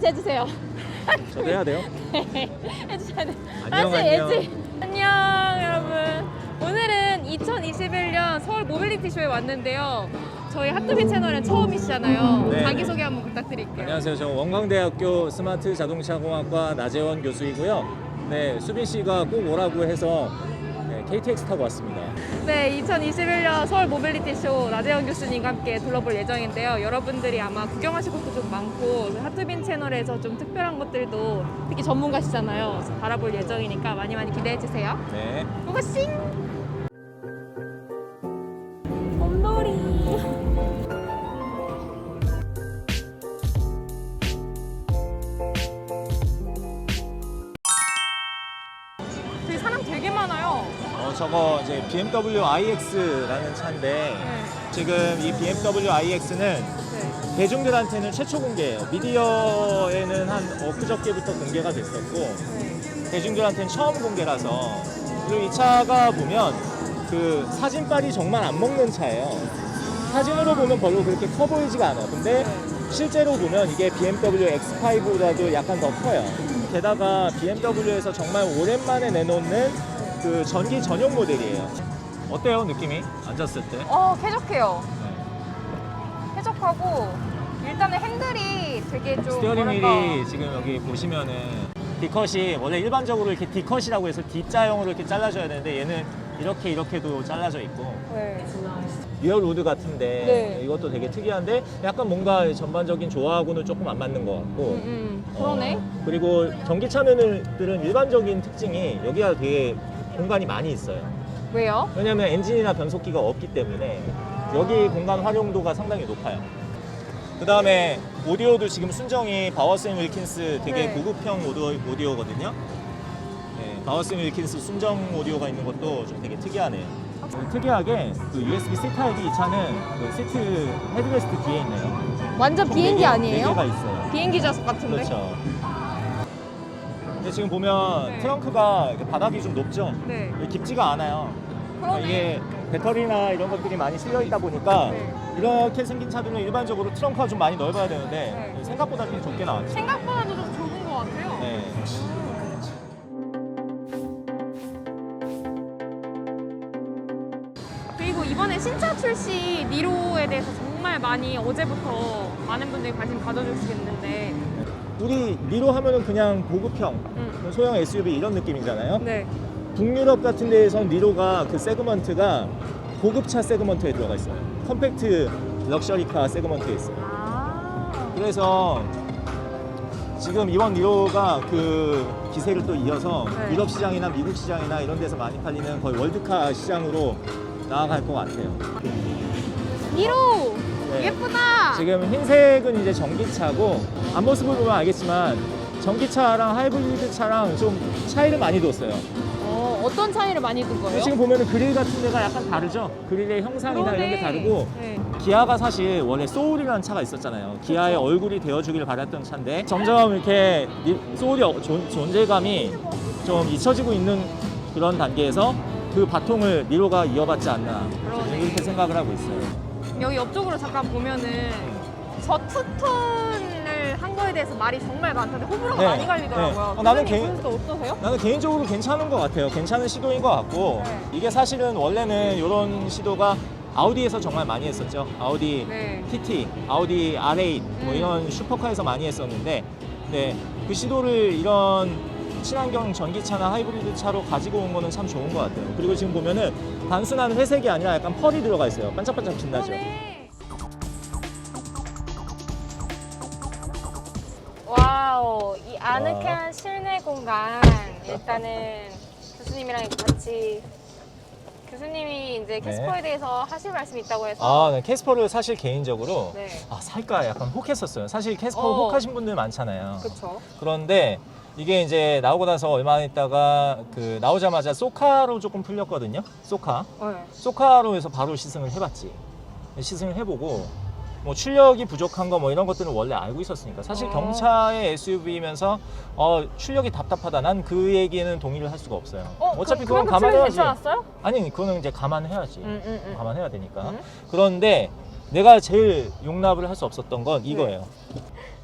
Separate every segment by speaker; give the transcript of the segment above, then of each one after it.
Speaker 1: 같이 해주세요.
Speaker 2: 저도 해야 돼요?
Speaker 1: 해주셔야 돼.
Speaker 2: 안녕,
Speaker 1: 다시
Speaker 2: 안녕.
Speaker 1: 안녕 여러분. 오늘은 2021년 서울 모빌리티 쇼에 왔는데요. 저희 핫도비 채널은 처음이시잖아요.
Speaker 2: 네.
Speaker 1: 자기소개 한번 부탁드릴게요.
Speaker 2: 안녕하세요. 저는 원광대학교 스마트 자동차공학과 나재원 교수이고요. 네, 수빈 씨가 꼭 오라고 해서 네, KTX 타고 왔습니다.
Speaker 1: 네, 2021년 서울 모빌리티 쇼 나재영 교수님과 함께 둘러볼 예정인데요. 여러분들이 아마 구경하실 것도 좀 많고 하트빈 채널에서 좀 특별한 것들도 특히 전문가시잖아요. 그래서 바라볼 예정이니까 많이 많이 기대해 주세요.
Speaker 2: 네.
Speaker 1: 고고싱!
Speaker 2: 어, 저거 이제 BMW iX라는 차인데
Speaker 1: 네.
Speaker 2: 지금 이 BMW iX는
Speaker 1: 네.
Speaker 2: 대중들한테는 최초 공개예요. 미디어에는 한 엊그저께부터 공개가 됐었고
Speaker 1: 네.
Speaker 2: 대중들한테는 처음 공개라서 그리고 이 차가 보면 그 사진빨이 정말 안 먹는 차예요. 사진으로 보면 별로 그렇게 커 보이지가 않아요. 근데 실제로 보면 이게 BMW X5보다도 약간 더 커요. 게다가 BMW에서 정말 오랜만에 내놓는 그 전기 전용 모델이에요. 어때요 느낌이 앉았을 때?
Speaker 1: 어, 쾌적해요.
Speaker 2: 네.
Speaker 1: 쾌적하고 일단은 핸들이 되게 좀
Speaker 2: 스티어링
Speaker 1: 뭐랄까
Speaker 2: 휠이 지금 여기 보시면은 D컷이 원래 일반적으로 이렇게 D컷이라고 해서 D자형으로 이렇게 잘라줘야 되는데 얘는 이렇게 이렇게도 잘라져 있고
Speaker 1: 네.
Speaker 2: 리얼 로드 같은데
Speaker 1: 네.
Speaker 2: 이것도 되게 특이한데 약간 뭔가 전반적인 조화하고는 조금 안 맞는 것 같고
Speaker 1: 음, 음, 그러네.
Speaker 2: 어, 그리고 전기차들은 일반적인 특징이 여기가 되게 공간이 많이 있어요
Speaker 1: 왜요?
Speaker 2: 왜냐면 엔진이나 변속기가 없기 때문에 여기 공간 활용도가 상당히 높아요 그 다음에 오디오도 지금 순정이 바워슨 윌킨스 되게
Speaker 1: 네.
Speaker 2: 고급형 오디오, 오디오거든요 네, 바워슨 윌킨스 순정 오디오가 있는 것도 좀 되게 특이하네요 특이하게 그 USB-C 타입이 이 차는 그 시트 헤드레스트 뒤에 있네요
Speaker 1: 완전
Speaker 2: 총
Speaker 1: 비행기
Speaker 2: 네 개-
Speaker 1: 아니에요?
Speaker 2: 네 개가 있어요
Speaker 1: 비행기 좌석 같은데.
Speaker 2: 그렇죠 근데 지금 보면
Speaker 1: 네.
Speaker 2: 트렁크가 이렇게 바닥이 좀 높죠
Speaker 1: 네.
Speaker 2: 깊지가 않아요
Speaker 1: 그러네.
Speaker 2: 이게 배터리나 이런 것들이 많이 실려 있다 보니까
Speaker 1: 네.
Speaker 2: 이렇게 생긴 차들은 일반적으로 트렁크가 좀 많이 넓어야 되는데
Speaker 1: 네.
Speaker 2: 생각보다 좀 좁게 나왔죠.
Speaker 1: 생각보다도 좀 좁은 것 같아요.
Speaker 2: 네.
Speaker 1: 그리고 이번에 신차 출시 니로에 대해서 정말 많이 어제부터 많은 분들이 관심 가져주시겠는데.
Speaker 2: 우리 니로 하면은 그냥 고급형
Speaker 1: 음.
Speaker 2: 소형 SUV 이런 느낌이잖아요.
Speaker 1: 네.
Speaker 2: 북유럽 같은 데에선 니로가 그 세그먼트가 고급차 세그먼트에 들어가 있어요. 컴팩트 럭셔리카 세그먼트에 있어요.
Speaker 1: 아.
Speaker 2: 그래서 지금 이번 니로가 그 기세를 또 이어서
Speaker 1: 네.
Speaker 2: 유럽 시장이나 미국 시장이나 이런 데서 많이 팔리는 거의 월드카 시장으로 나아갈 것 같아요.
Speaker 1: 니로
Speaker 2: 네.
Speaker 1: 예쁘다.
Speaker 2: 지금 흰색은 이제 전기차고 앞모습을 보면 알겠지만 전기차랑 하이브리드 차랑 좀 차이를 많이 뒀어요.
Speaker 1: 어, 어떤 차이를 많이 둔 거예요?
Speaker 2: 지금 보면 은 그릴 같은 데가 약간 다르죠. 그릴의 형상이나 이런 게
Speaker 1: 그러네.
Speaker 2: 다르고
Speaker 1: 네.
Speaker 2: 기아가 사실 원래 소울이라는 차가 있었잖아요. 기아의 얼굴이 되어주길 바랐던 차인데 점점 이렇게 이- 소울이 어- 존, 존재감이 좀 잊혀지고 있는 그런 단계에서 그 바통을 니로가 이어받지 않나
Speaker 1: 그러네.
Speaker 2: 이렇게 생각을 하고 있어요.
Speaker 1: 여기 옆쪽으로 잠깐 보면은 저 투톤을 한 거에 대해서 말이 정말 많던데 호불호가
Speaker 2: 네.
Speaker 1: 많이 갈리더라고요.
Speaker 2: 네. 어, 나는 개인-
Speaker 1: 어떠세요?
Speaker 2: 나는 개인적으로 괜찮은 것 같아요. 괜찮은 시도인 것 같고
Speaker 1: 네.
Speaker 2: 이게 사실은 원래는 이런 시도가 아우디에서 정말 많이 했었죠. 아우디
Speaker 1: 네.
Speaker 2: TT, 아우디 R8 뭐
Speaker 1: 음.
Speaker 2: 이런 슈퍼카에서 많이 했었는데 네, 그 시도를 이런 친환경 전기차나 하이브리드 차로 가지고 온 거는 참 좋은 것 같아요. 그리고 지금 보면은 단순한 회색이 아니라 약간 펄이 들어가 있어요. 반짝반짝 빛나죠.
Speaker 1: 와우, 이 아늑한 실내 공간 일단은 교수님이랑 같이 교수님이 이제 캐스퍼에 대해서 하실 말씀이 있다고 해서
Speaker 2: 아, 네, 캐스퍼를 사실 개인적으로
Speaker 1: 네,
Speaker 2: 아, 살까 약간 혹했었어요. 사실 캐스퍼
Speaker 1: 어.
Speaker 2: 혹하신 분들 많잖아요.
Speaker 1: 그렇죠.
Speaker 2: 그런데 이게 이제 나오고 나서 얼마 안 있다가 그 나오자마자 소카로 조금 풀렸거든요. 소카.
Speaker 1: 네.
Speaker 2: 소카로 해서 바로 시승을 해봤지. 시승을 해보고 뭐 출력이 부족한 거 뭐 이런 것들은 원래 알고 있었으니까 사실
Speaker 1: 어.
Speaker 2: 경차의 SUV면서 어 출력이 답답하다. 난 그 얘기는 동의를 할 수가 없어요.
Speaker 1: 어,
Speaker 2: 어차피
Speaker 1: 그, 거
Speaker 2: 감안해야지.
Speaker 1: 괜찮았어요?
Speaker 2: 아니 그거는 이제 감안해야지.
Speaker 1: 음, 음, 음.
Speaker 2: 감안해야 되니까.
Speaker 1: 음.
Speaker 2: 그런데 내가 제일 용납을 할 수 없었던 건 이거예요.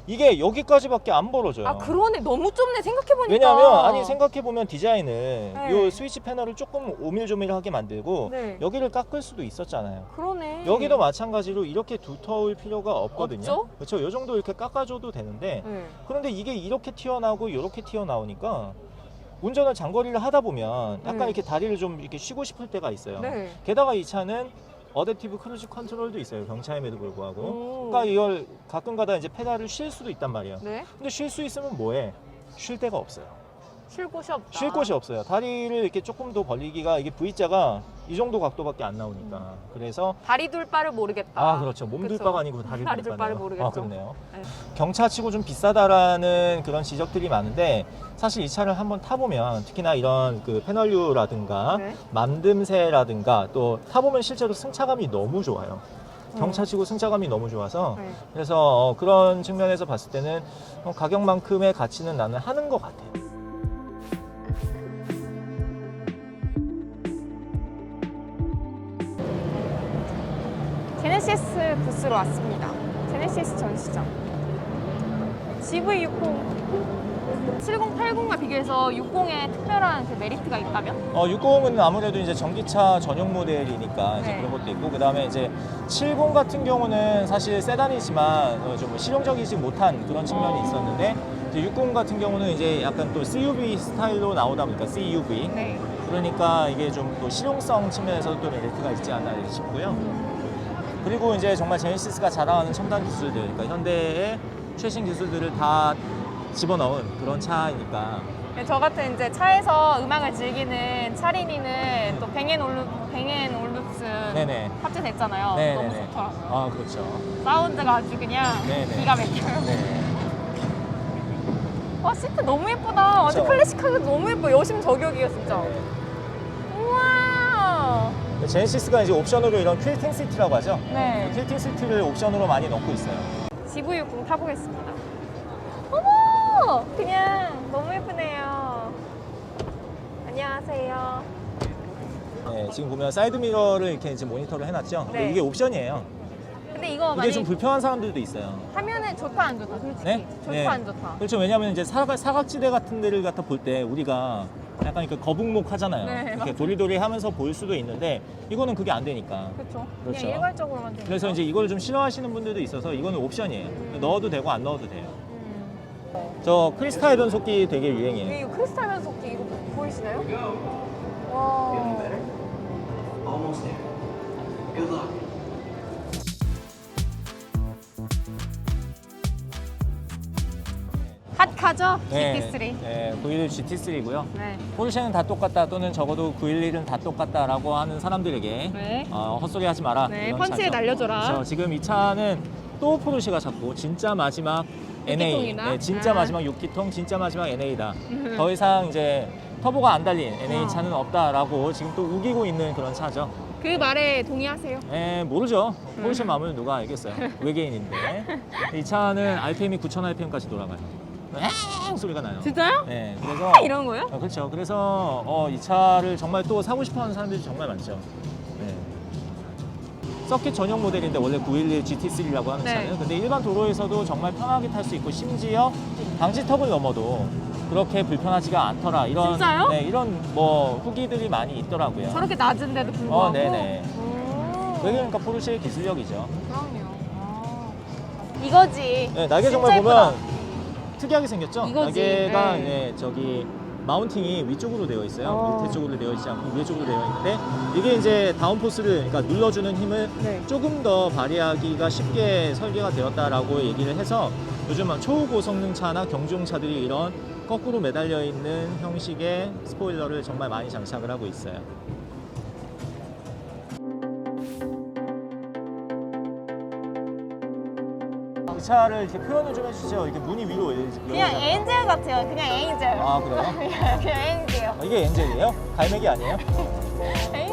Speaker 2: 이게 여기까지밖에 안 벌어져요.
Speaker 1: 아 그러네 너무 좁네 생각해보니까
Speaker 2: 왜냐하면 아니 생각해 보면 디자인은
Speaker 1: 네.
Speaker 2: 요 스위치 패널을 조금 오밀조밀하게 만들고
Speaker 1: 네.
Speaker 2: 여기를 깎을 수도 있었잖아요.
Speaker 1: 그러네
Speaker 2: 여기도 마찬가지로 이렇게 두터울 필요가 없거든요.
Speaker 1: 없죠?
Speaker 2: 그렇죠. 요 정도 이렇게 깎아줘도 되는데
Speaker 1: 네.
Speaker 2: 그런데 이게 이렇게 튀어나오고 이렇게 튀어나오니까 운전을 장거리를 하다 보면 약간
Speaker 1: 네.
Speaker 2: 이렇게 다리를 좀 이렇게 쉬고 싶을 때가 있어요.
Speaker 1: 네.
Speaker 2: 게다가 이 차는 어댑티브 크루즈 컨트롤도 있어요. 경차임에도 불구하고.
Speaker 1: 오.
Speaker 2: 그러니까 이걸 가끔가다 이제 페달을 쉴 수도 있단 말이에요.
Speaker 1: 네.
Speaker 2: 근데 쉴 수 있으면 뭐해? 쉴 데가 없어요.
Speaker 1: 쉴 곳이 없다
Speaker 2: 쉴 곳이 없어요. 다리를 이렇게 조금 더 벌리기가 이게 V자가 이 정도 각도밖에 안 나오니까. 그래서
Speaker 1: 다리 둘 바를 모르겠다
Speaker 2: 아 그렇죠. 몸둘
Speaker 1: 그쵸.
Speaker 2: 바가 아니고 다리
Speaker 1: 다리 둘둘 바를. 모르겠죠.
Speaker 2: 아 그렇네요.
Speaker 1: 네.
Speaker 2: 경차치고 좀 비싸다라는 그런 지적들이 많은데 사실 이 차를 한번 타보면 특히나 이런 그 패널류라든가
Speaker 1: 네.
Speaker 2: 만듦새라든가 또 타보면 실제로 승차감이 너무 좋아요.
Speaker 1: 음.
Speaker 2: 경차치고 승차감이 너무 좋아서
Speaker 1: 네.
Speaker 2: 그래서 어, 그런 측면에서 봤을 때는 어, 가격만큼의 가치는 나는 하는 것 같아요.
Speaker 1: 제네시스 부스로 왔습니다. 제네시스 전시장. GV60 7080과 비교해서 60에 특별한 그 메리트가 있다면?
Speaker 2: 어, 60은 아무래도 이제 전기차 전용 모델이니까 이제
Speaker 1: 네.
Speaker 2: 그런 것도 있고 그다음에 이제 70 같은 경우는 사실 세단이지만 어, 좀 실용적이지 못한 그런 측면이
Speaker 1: 어.
Speaker 2: 있었는데 이제 60 같은 경우는 이제 약간 또 CUV 스타일로 나오다 보니까 CUV
Speaker 1: 네.
Speaker 2: 그러니까 이게 좀 또 실용성 측면에서도 또 메리트가 있지 않나 싶고요. 그리고 이제 정말 제네시스가 자랑하는 첨단 기술들, 그러니까 현대의 최신 기술들을 다 집어넣은 그런 차이니까
Speaker 1: 네, 저 같은 이제 차에서 음악을 즐기는 차린이는 또 뱅앤올루 뱅앤올루슨
Speaker 2: 네네.
Speaker 1: 탑재됐잖아요. 너무
Speaker 2: 네네네.
Speaker 1: 좋더라고요.
Speaker 2: 아 그렇죠.
Speaker 1: 사운드가 아주 그냥
Speaker 2: 네네.
Speaker 1: 기가 막혀요.
Speaker 2: 네.
Speaker 1: 와 시트 너무 예쁘다. 완전
Speaker 2: 그쵸?
Speaker 1: 클래식하게 너무 예뻐. 여심 저격이에요 진짜. 우와.
Speaker 2: 네. 제네시스가 이제 옵션으로 이런 퀼팅 시트라고 하죠.
Speaker 1: 네.
Speaker 2: 퀼팅 시트를 옵션으로 많이 넣고 있어요.
Speaker 1: GV60 타보겠습니다. 어머! 그냥 너무 예쁘네요. 안녕하세요.
Speaker 2: 네, 지금 보면 사이드 미러를 이렇게 이제 모니터를 해놨죠. 근데
Speaker 1: 네.
Speaker 2: 이게 옵션이에요.
Speaker 1: 근데 이거
Speaker 2: 이게
Speaker 1: 만약
Speaker 2: 좀 불편한 사람들도 있어요.
Speaker 1: 하면은 좋다 안 좋다 솔직히
Speaker 2: 네?
Speaker 1: 좋다
Speaker 2: 네.
Speaker 1: 안 좋다.
Speaker 2: 그렇죠. 왜냐하면 이제 사각, 사각지대 같은 데를 갖다 볼 때 우리가 약간 이렇게 거북목 하잖아요.
Speaker 1: 네,
Speaker 2: 이렇게
Speaker 1: 맞아요.
Speaker 2: 도리도리 하면서 볼 수도 있는데 이거는 그게 안 되니까.
Speaker 1: 그렇죠.
Speaker 2: 그렇죠.
Speaker 1: 그냥 일괄적으로만 되는
Speaker 2: 그래서
Speaker 1: 거.
Speaker 2: 이제 이걸 좀 싫어하시는 분들도 있어서 이거는 옵션이에요. 넣어도 되고 안 넣어도 돼요.
Speaker 1: 음.
Speaker 2: 저 크리스탈 변속기 되게 유행이에요.
Speaker 1: 이거 크리스탈 변속기 이거 보이시나요? 와.
Speaker 3: Almost there. Good luck.
Speaker 1: 핫카죠? GT3.
Speaker 2: 네, 911 GT3고요.
Speaker 1: 네.
Speaker 2: 포르쉐는 다 똑같다 또는 적어도 911은 다 똑같다라고 하는 사람들에게
Speaker 1: 네.
Speaker 2: 어, 헛소리 하지 마라.
Speaker 1: 네,
Speaker 2: 이런
Speaker 1: 펀치에
Speaker 2: 차죠.
Speaker 1: 날려줘라.
Speaker 2: 그래서 지금 이 차는 또 포르쉐가 잡고 진짜 마지막 NA,
Speaker 1: 육기통이나?
Speaker 2: 네, 진짜
Speaker 1: 아.
Speaker 2: 마지막 6기통, 진짜 마지막 NA다. 더 이상 이제 터보가 안 달린 NA
Speaker 1: 와.
Speaker 2: 차는 없다라고 지금 또 우기고 있는 그런 차죠.
Speaker 1: 그 말에 동의하세요?
Speaker 2: 에 모르죠. 포르쉐
Speaker 1: 음.
Speaker 2: 마음을 누가 알겠어요. 외계인인데 이 차는 RPM이 9,000 RPM까지 돌아가요. 엥 소리가 나요.
Speaker 1: 진짜요?
Speaker 2: 네, 그래서
Speaker 1: 이런 거요?
Speaker 2: 어, 그렇죠. 그래서 어, 이 차를 정말 또 사고 싶어하는 사람들이 정말 많죠. 네. 서킷 전용 모델인데 원래 911 GT3라고 하는
Speaker 1: 네.
Speaker 2: 차는 근데 일반 도로에서도 정말 편하게 탈 수 있고 심지어 방지턱을 넘어도 그렇게 불편하지가 않더라 이런
Speaker 1: 진짜요?
Speaker 2: 네, 이런 뭐 후기들이 많이 있더라고요.
Speaker 1: 저렇게 낮은데도 불구하고.
Speaker 2: 어, 네네.
Speaker 1: 오.
Speaker 2: 그러니까 포르쉐의 기술력이죠.
Speaker 1: 그럼요. 아. 이거지.
Speaker 2: 네, 날개
Speaker 1: 진짜
Speaker 2: 정말
Speaker 1: 예쁘다.
Speaker 2: 특이하게 생겼죠.
Speaker 1: 이거지.
Speaker 2: 날개가
Speaker 1: 네.
Speaker 2: 네, 저기 마운팅이 위쪽으로 되어 있어요.
Speaker 1: 어.
Speaker 2: 밑에 쪽으로 되어 있지 않고 위에 쪽으로 되어 있는데 이게 이제 다운포스를 그러니까 눌러주는 힘을
Speaker 1: 네.
Speaker 2: 조금 더 발휘하기가 쉽게 설계가 되었다라고 얘기를 해서 요즘 초고 성능차나 경주용차들이 이런 거꾸로 매달려 있는 형식의 스포일러를 정말 많이 장착을 하고 있어요. 이 차를 이렇게 표현을 좀 해주세요. 이렇게 문이 위로 열-
Speaker 1: 그냥. 엔젤 같아요. 그냥 엔젤.
Speaker 2: 아 그래요?
Speaker 1: 그냥, 그냥 엔젤이에요.
Speaker 2: 아, 이게 엔젤이에요? 갈매기 아니에요?